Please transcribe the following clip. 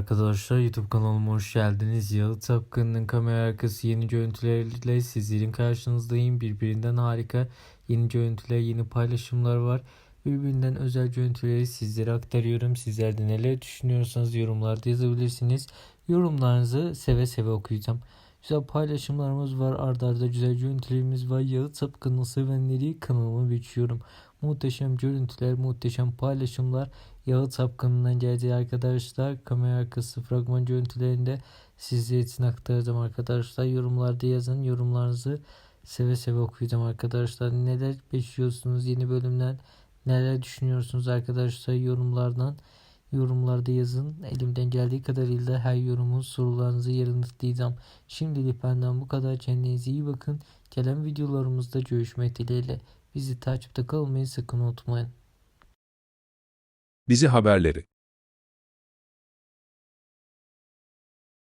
arkadaşlar YouTube kanalıma hoş geldiniz. Yalı Tapkan'ın kamera arkası yeni görüntüleriyle sizlerin karşınızdayım. Birbirinden harika yeni görüntüler, yeni paylaşımlar var. Birbirinden özel görüntüleri sizlere aktarıyorum. Sizler de neler düşünüyorsanız yorumlarda yazabilirsiniz. Yorumlarınızı seve seve okuyacağım. Güzel paylaşımlarımız var. Arda arda güzel görüntülerimiz var. Yalı Tapkan'ın sevenleri kanalıma geçiyorum. Muhteşem görüntüler, muhteşem paylaşımlar. Yağı Tapkanı'ndan geldi arkadaşlar. Kamera arkası fragman görüntülerinde sizler için aktaracağım arkadaşlar. Yorumlarda yazın. Yorumlarınızı seve seve okuyacağım arkadaşlar. Neler bekliyorsunuz yeni bölümden? Neler düşünüyorsunuz arkadaşlar yorumlardan? Yorumlarda yazın. Elimden geldiği kadarıyla her yorumun sorularınızı yanıtlayacağım. Şimdilik benden bu kadar. Kendinize iyi bakın. Gelen videolarımızda görüşmek dileğiyle. Bizi takipte kalmayı sakın unutmayın. Dizi haberleri